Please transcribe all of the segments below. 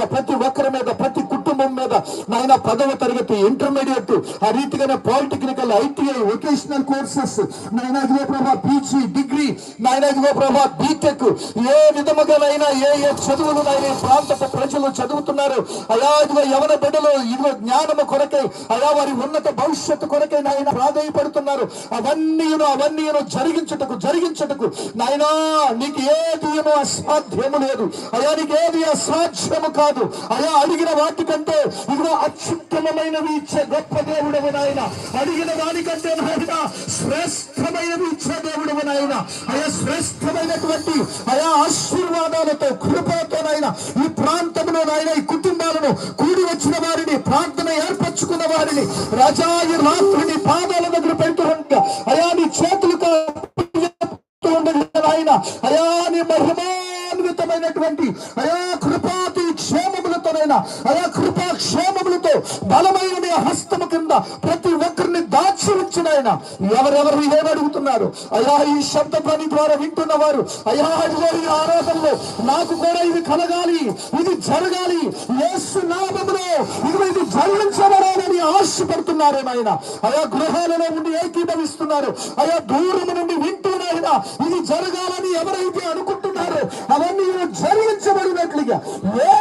మీద ప్రతి ఒక్కరి మీద మీద నాయన పదవ తరగతి ఇంటర్మీడియట్ ఆ రీతిగానే పాలిటెక్నికల్ ఐటీఐ వొకేషనల్ కోర్సెస్ నాయన ఇదిగో ప్రభా పీజీ డిగ్రీ నాయన ఇదిగో ప్రభా బీటెక్ ఏ విధముగానైనా ఏ ఏ చదువులు నాయన ప్రాంత ప్రాంతపు ప్రజలు చదువుతున్నారు అయా ఇదిగో యవన బిడ్డలు ఇదిగో జ్ఞానము కొరకై అయా వారి ఉన్నత భవిష్యత్తు కొరకై నాయన ప్రాధాయపడుతున్నారు అవన్నీ అవన్నీ జరిగించుటకు జరిగించుటకు నాయనా నీకు ఏది అసాధ్యము లేదు అయా నీకు ఏది అసాధ్యము కాదు అయా అడిగిన వాటికంటే ఇదిగో అత్యుత్తమమైనవి ఇచ్చే గొప్ప దేవుడవు నాయన. అడిగిన దానికంటే నాయన శ్రేష్టమైనవి ఇచ్చే దేవుడవు నాయన. అయా శ్రేష్టమైనటువంటి అయా ఆశీర్వాదాలతో కృపతో నాయన ఈ ప్రాంతంలో నాయన ఈ కుటుంబాలను కూడి వచ్చిన వారిని ప్రార్థన ఏర్పరచుకున్న వారిని రాజా ఈ రాత్రిని పాదాల దగ్గర పెడుతుంట అయా నీ చేతులు ఉండగా నాయన అయా నీ మహిమాన్వితమైనటువంటి అయా కృపాతి క్షేమములతోనైనా అయా కృపా క్షేమములతో బలమైన మీ హస్తము కింద ప్రతి ఒక్కరిని దాచి ఉంచిన ఆయన. ఎవరెవరు ఏమడుగుతున్నారు? అయా ఈ శబ్ద పని ద్వారా వింటున్న వారు అయా ఈ ఆరాధనలో నాకు కూడా ఇది కలగాలి ఇది జరగాలి. యేసు నామములో ఇదిగో ఇది జరిగించబడాలని ఆశపడుతున్నారేమైనా అయా గృహాలలో ఉండి ఏకీభవిస్తున్నారు అయా దూరము నుండి కూడా ఇది జరగాలని ఎవరైతే అనుకుంటున్నారో అవన్నీ జరిగించబడినట్లుగా ఏ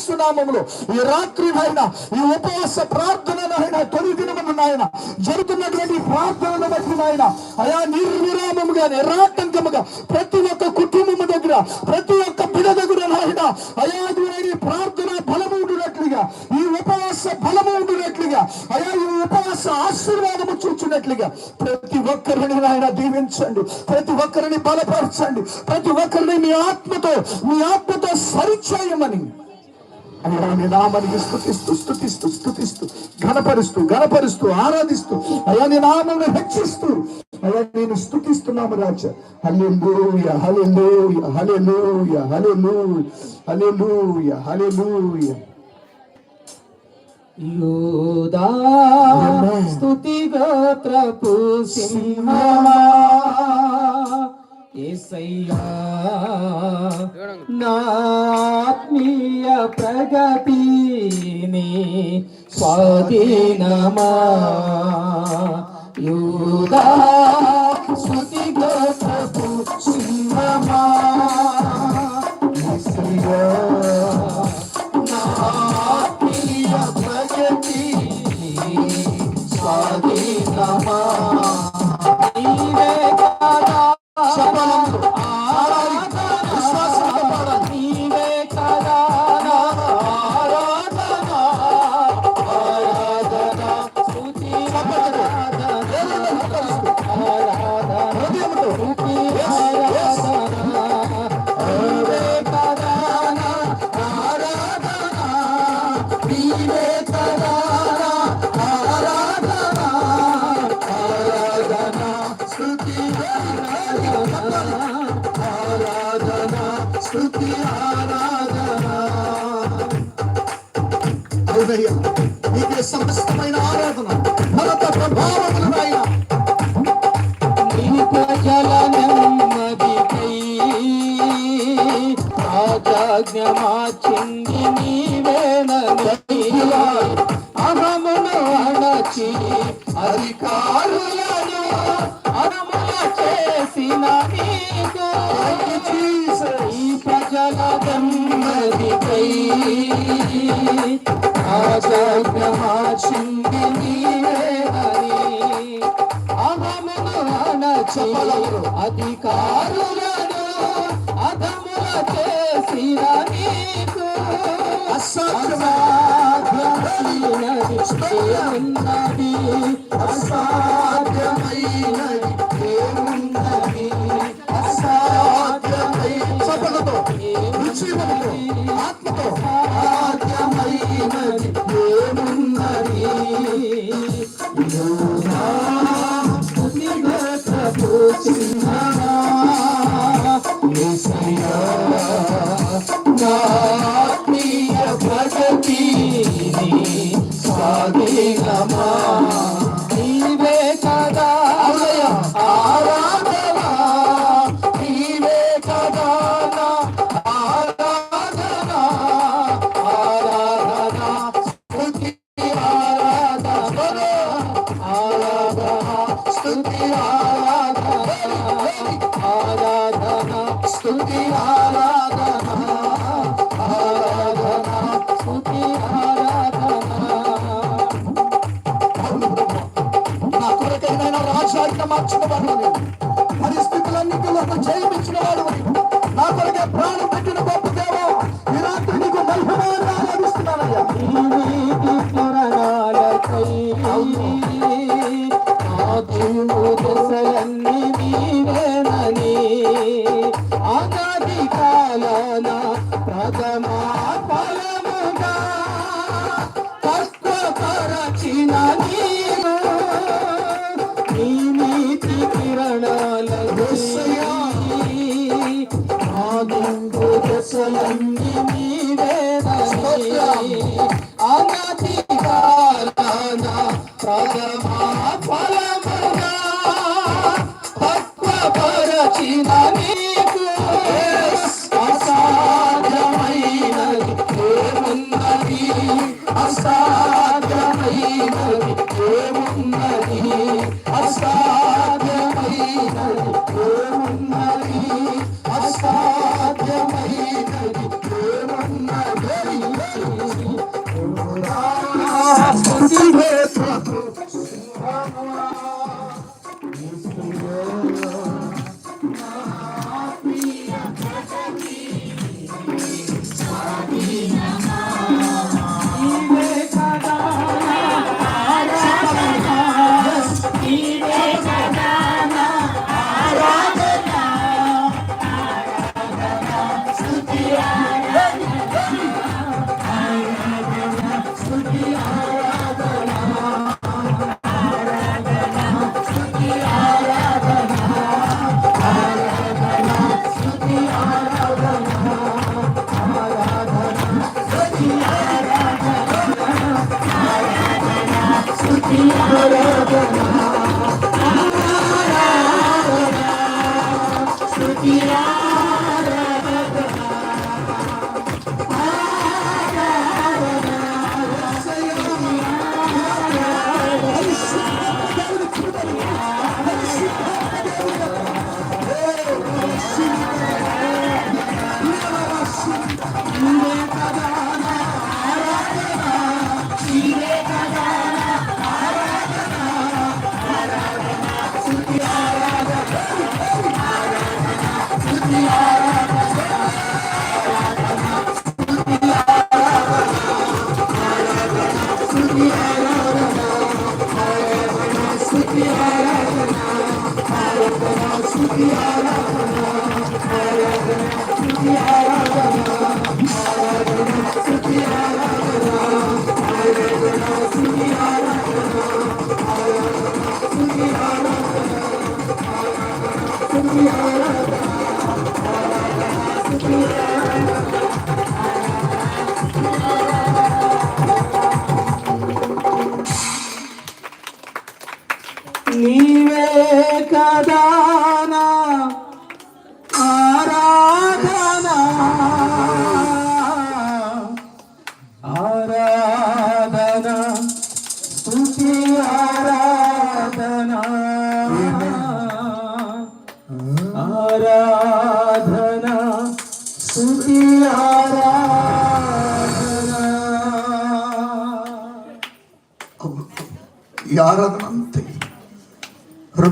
సునామముడు ఈ రాత్రి నాయన ఈ ఉపవాస ప్రార్థన నాయన తొలి దినమున నాయన జరుగుతున్నటువంటి ప్రార్థనను బట్టి నాయన అయా నిర్విరామముగా నిరాటంకముగా ప్రతి ఒక్క కుటుంబము దగ్గర ప్రతి ఒక్క బిడ దగ్గర నాయన అయా ప్రార్థన బలము ఉండినట్లుగా ఈ ఉపవాస బలము ఉండినట్లుగా అయా ఈ ఉపవాస ఆశీర్వాదము చూచినట్లుగా ప్రతి ఒక్కరిని ఆయన దీవించండి. ప్రతి ఒక్కరిని బలపరచండి. ప్రతి ఒక్కరిని మీ ఆత్మతో మీ ఆత్మతో సరిచేయమని. అయ్యా నామానికి స్థుతిస్తూ స్థుతిస్తూ స్థుతిస్తూ ఘనపరుస్తూ ఘనపరుస్తూ ఆరాధిస్తూ అయ్యా నీ నామాన్ని హెచ్చిస్తూ అయ్యా నేను స్థుతిస్తున్నాము రాజా. హల్లెలూయ హల్లెలూయ హల్లెలూయ హల్లెలూయ హల్లెలూయ హల్లెలూయ. యూదా గోత్రపు సింహమా యేసయ్యా నా ప్రగతిని స్వాధీనమా? యూదా స్మృతి గోత్ర అవునయ్యా నీకే సమస్తమైన ఆరాధన భరత ప్రభావములు నాయన. నీ ప్రజల నెమ్మదికై రాజాజ్ఞ మార్చింది నీవేనని అహమును అణచి అధికారులను అహముల చేసిన నీకు ఈ ప్రజల నెమ్మదికై అధికారులను అధముల చేసిన నీకు. అసాధ్యమైనది ఏమున్నది అసాధ్యమైనది ఆదును దశలన్నీ నీవేనని ఆనాటి కాలాన ప్రథమా ఫలముగా నీకు అసాధ్యమైనది ఏమున్నది అసాధ్యమైనది ఏమున్నది అసాధ్యమైనది ఏమున్నది Come here.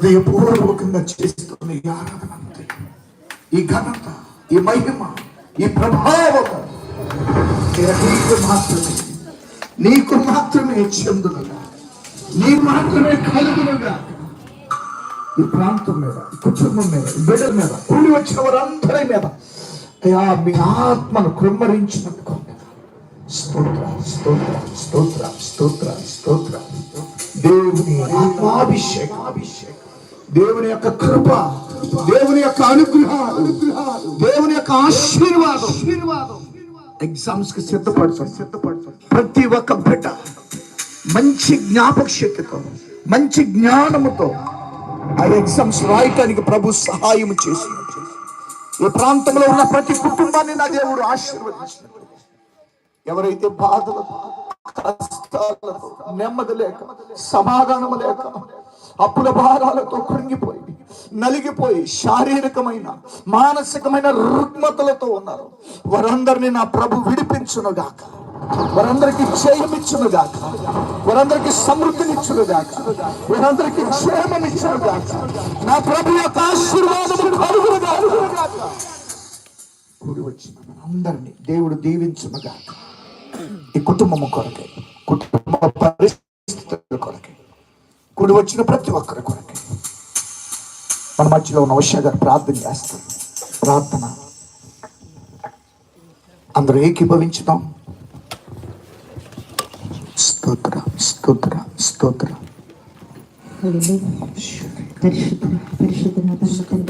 హృదయపూర్వకంగా చేస్తున్న ఈ ఆరాధన ఈ ఘనత ఈ మహిమ ఈ ప్రభావం నీకు మాత్రమే. నీకు మాత్రమే చెందునుగా. నీ మాత్రమే కలుగునుగా. ఈ ప్రాంతం మీద కుటుంబం మీద బిడ్డల మీద కూడి వచ్చిన వారందరి మీద అయ్యా మీ ఆత్మను కృమ్మరించినందుకు స్తోత్ర స్తోత్ర స్తోత్ర స్తోత్ర స్తోత్ర. దేవుని ఆత్మాభిషేకాభిషేకం దేవుని యొక్క కృప దేవుని యొక్క అనుగ్రహాలు దేవుని యొక్క ఆశీర్వాదం ఎగ్జామ్స్కి సిద్ధపడతాం. సిద్ధపడతాం ప్రతి ఒక్క బిడ్డ మంచి జ్ఞాపక శక్తితో మంచి జ్ఞానముతో ఆ ఎగ్జామ్స్ రాయటానికి ప్రభు సహాయం చేసినట్టు ఈ ప్రాంతంలో ఉన్న ప్రతి కుటుంబాన్ని నా దేవుడు ఆశీర్వదించినట్టు. ఎవరైతే బాధలు కష్టాలతో నెమ్మది లేక సమాధానం లేక అప్పుల భారాలతో కృంగిపోయి నలిగిపోయి శారీరకమైన మానసికమైన రుగ్మతలతో ఉన్నారు. వారందరినీ నా ప్రభు విడిపించునుగాక. వారందరికీ క్షయం ఇచ్చును గాక వారందరికీ సమృద్ధిని గాక వారందరికీ క్షేమం గాక నా ప్రభు యొక్క ఆశీర్వాదము కలుగును కూడి వచ్చిన అందరినీ దేవుడు దీవించును గాక ఈ కుటుంబము కొరకే కుటుంబ పరిస్థితుల కొరకే కూడి వచ్చిన ప్రతి ఒక్కరి కొరకే. మన మధ్యలో ఉన్న ఉషా గారు ప్రార్థన చేస్తారు. ప్రార్థన. అందరూ ఏకీభవించుదాం. స్తోత్ర స్తోత్ర స్తోత్ర. పరిశుద్ధ పరిశుద్ధ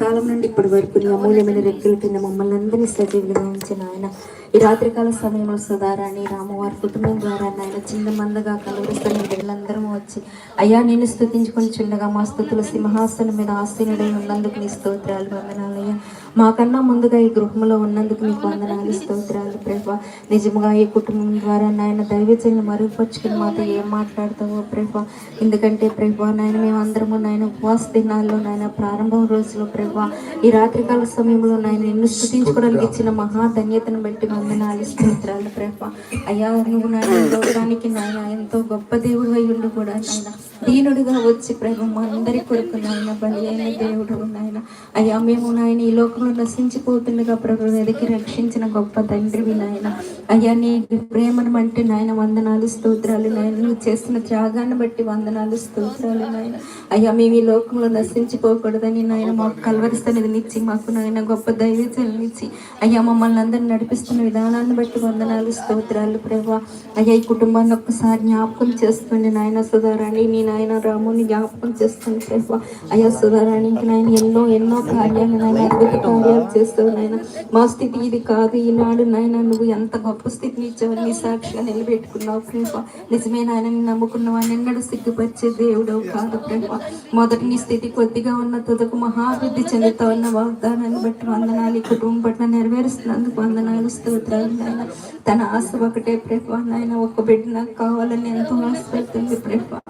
కాలం నుండి ఇప్పటి వరకు నీ అమూల్యమైన రెక్కల కింద మమ్మల్ని అందరినీ సజీవులుగా ఉంచిన ఆయన. ఈ రాత్రికాల సమయంలో సుధారాణి రామవారి కుటుంబం ద్వారా నాయన చిన్న మందగా కలువరిస్తున్న బిడ్డలందరూ వచ్చి అయ్యా నేను స్థుతించుకొని చుండగా మా స్థుతుల సింహాసనం మీద ఆసీనుడై ఉన్నందుకు నీ స్తోత్రాలు వందనాలయ్యా మాకన్నా ముందుగా ఈ గృహంలో ఉన్నందుకు మీకు వందనాలు స్తోత్రాలు ప్రభా. నిజంగా ఈ కుటుంబం ద్వారా నాయన దైవజనులు మరుగుపరుచుకుని మాతో ఏం మాట్లాడతావో ప్రభా. ఎందుకంటే ప్రభా నాయన మేమందరము నాయన ఉపవాస దినాల్లో నాయన ప్రారంభం రోజులో ప్రభా ఈ రాత్రికాల సమయంలో నాయన నిన్ను స్థుతించుకోవడానికి ఇచ్చిన మహా ధన్యతను బట్టి వందనాలు స్తోత్రాలు ప్రభా. అయ్యా నువ్వు నాయన లోకానికి నాయన ఎంతో గొప్ప దేవుడు అయి కూడా నాయన. దీనుడిగా వచ్చి ప్రభు మా అందరి కొరకు నాయన బలి అయిన దేవుడు నాయన. అయ్యా మేము నాయన ఈ లోకంలో నశించిపోతుండగా ప్రభు వెతికి రక్షించిన గొప్ప తండ్రివి నాయన. అయ్యా నీ ప్రేమను బట్టి నాయన వందనాలు స్తోత్రాలు నాయన. నువ్వు చేస్తున్న త్యాగాన్ని బట్టి వందనాలు స్తోత్రాలు నాయన. అయ్యా మేము ఈ లోకంలో నశించిపోకూడదని నాయన మాకు కలవరిస్తనిచ్చి మాకు నాయన గొప్ప దైవచలనిచ్చి అయ్యా మమ్మల్ని అందరిని నడిపిస్తున్న విధానాన్ని బట్టి వందనాలు స్తోత్రాలు ప్రభా అయ్యా ఈ కుటుంబాన్ని ఒక్కసారి జ్ఞాపకం చేస్తుండే నాయన సుధారాణి. నీ నాయన రాముని జ్ఞాపకం చేస్తుంది ప్రభా అయ్యా సుధారాణికి నాయన ఎన్నో ఎన్నో కార్యాలు నాయన అద్భుత కార్యాలు చేస్తావు నాయన. మా స్థితి ఇది కాదు. ఈనాడు నాయన నువ్వు ఎంత గొప్ప స్థితిని ఇచ్చావు నీ సాక్షిగా నిలబెట్టుకున్నావు ప్రేమ నిజమే నాయన నమ్ముకున్న నమ్ముకున్నవాడిని ఎన్నడూ సిగ్గుపరిచే దేవుడవు కాదు ప్రేమ మొదటి నీ స్థితి కొద్దిగా ఉన్న తుదకు మహాభివృద్ధి చెందుతావు అన్న వాగ్దానాన్ని బట్టి వందనాలు ఈ కుటుంబం పట్ల నెరవేరుస్తున్నందుకు వందనాలు స్తోత్రాలు నాయన. తన ఆశ ఒకటే ప్రేమ నాయన. ఒక బిడ్డ నాకు కావాలని ఎంతో ఆశపడుతుంది ప్రేమ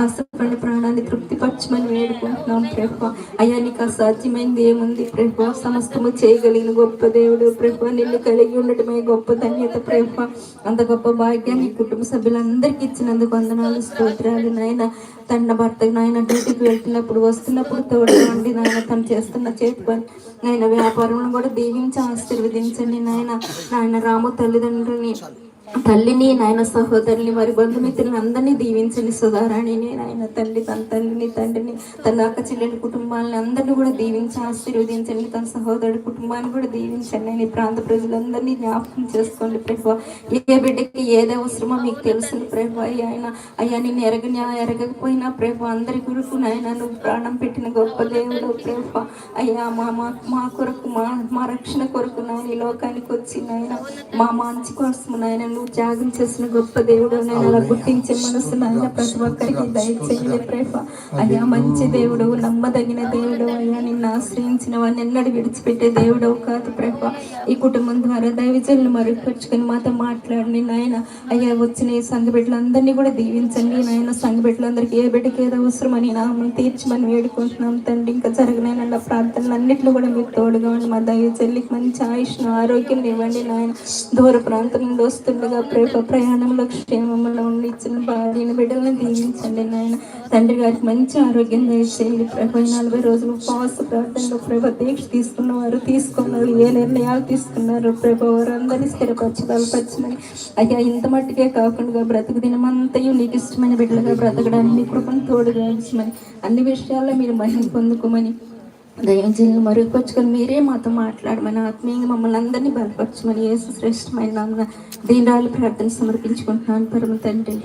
ఆశపడి ప్రాణాన్ని తృప్తిపరచమని వేడుకుంటున్నాం ప్రేమ అయ్యా నీకు అసాధ్యమైంది ఏముంది ప్రభా? సమస్తము చేయగలిగిన గొప్ప దేవుడు ప్రభు. నిన్ను కలిగి ఉండటమే గొప్ప ధన్యత ప్రభు. అంత గొప్ప భాగ్యాన్ని ఈ కుటుంబ సభ్యులందరికీ ఇచ్చినందుకు వందనాలు స్తోత్రాలు నాయన. తన భర్త నాయన డ్యూటీకి వెళ్తున్నప్పుడు వస్తున్నప్పుడు తోడుకోండి నాయన తను చేస్తున్న చేతి పని. నాయన వ్యాపారంలో కూడా దీవించి ఆశీర్వదించండి నాయన. నాయన రాము తల్లిదండ్రుని తల్లిని నాయన సహోదరుని వారి బంధుమిత్రులను అందరినీ దీవించండి సుధారాణిని నాయన తల్లి తన తల్లిని తండ్రిని తన అక్క చెల్లెలి కుటుంబాలని అందరినీ కూడా దీవించి ఆశీర్వదించండి. తన సహోదరుడి కుటుంబాన్ని కూడా దీవించండి. నేను ఈ ప్రాంత ప్రజలందరినీ జ్ఞాపకం చేసుకోండి ప్రభు. ఏ బిడ్డకి ఏది అవసరమో మీకు తెలుసు ప్రభు. ఆయన అయ్యా నేను ఎరగని ఎరగకపోయినా ప్రభా అందరి కొరకు నాయన నువ్వు ప్రాణం పెట్టిన గొప్ప దేవుడు ప్రభు. అయ్యా మా మా మా కొరకు మా మా రక్షణ కొరకు నాయన ఈ లోకానికి వచ్చి నాయన మా మంచి కోసం నాయన నువ్వు త్యాగం చేసిన గొప్ప దేవుడు నేను అలా గుర్తించే మనసు నాయన ప్రతి ఒక్కరికి దయచేయండి ప్రభా అయ్యా మంచి దేవుడు నమ్మదగిన దేవుడు. అయ్యా నిన్ను ఆశ్రయించిన వాడిని ఎన్నడూ విడిచిపెట్టే దేవుడు కాదు ప్రభా ఈ కుటుంబం ద్వారా దైవజనులు మరుగుపరుచుకొని మాతో మాట్లాడండి నాయన. అయ్యా వచ్చిన ఈ సంఘ బిడ్డలందరినీ కూడా దీవించండి నాయన. సంఘ బిడ్డలందరికీ ఏ బిడ్డకి ఏదో అవసరమని నామం తీర్చమని వేడుకుంటున్నాం తండ్రి. ఇంకా జరగనైనా ప్రార్థనలు అన్నింటిలో కూడా మీరు తోడుగా ఉండి మా దైవజల్లికి మంచి ఆయుష్ను ఆరోగ్యం ఇవ్వండి నాయన. దూర ప్రాంతం నుండి వస్తుండే తోడుగా ప్రేమ ప్రయాణంలో క్షేమంలో ఉండి ఇచ్చిన భార్యను బిడ్డలను దీవించండి నాయన. తండ్రి గారికి మంచి ఆరోగ్యం దయచేయండి ప్రభు. నలభై రోజులు ఉపవాస ప్రార్థనలో ప్రభు దీక్ష తీసుకున్నవారు తీసుకున్నారు ఏ నిర్ణయాలు తీసుకున్నారు ప్రభు వారందరినీ స్థిరపరచి బలపరచమని అయ్యా ఇంత మట్టుకే కాకుండా బ్రతుకు దినమంతయు నీకు ఇష్టమైన బిడ్డలుగా బ్రతకడానికి కృపను తోడుగా ఇచ్చమని అన్ని విషయాల్లో మీరు మహిళ పొందుకోమని దయచేసి మరుగుపరుచుకొని మీరే మాతో మాట్లాడమని ఆత్మీయంగా మమ్మల్ని అందరినీ బలపరచమని యేసు శ్రేష్టమైన దీని రాళ్ళు ప్రార్థన సమర్పించుకుంటున్నాను. పరమ తండ్రి.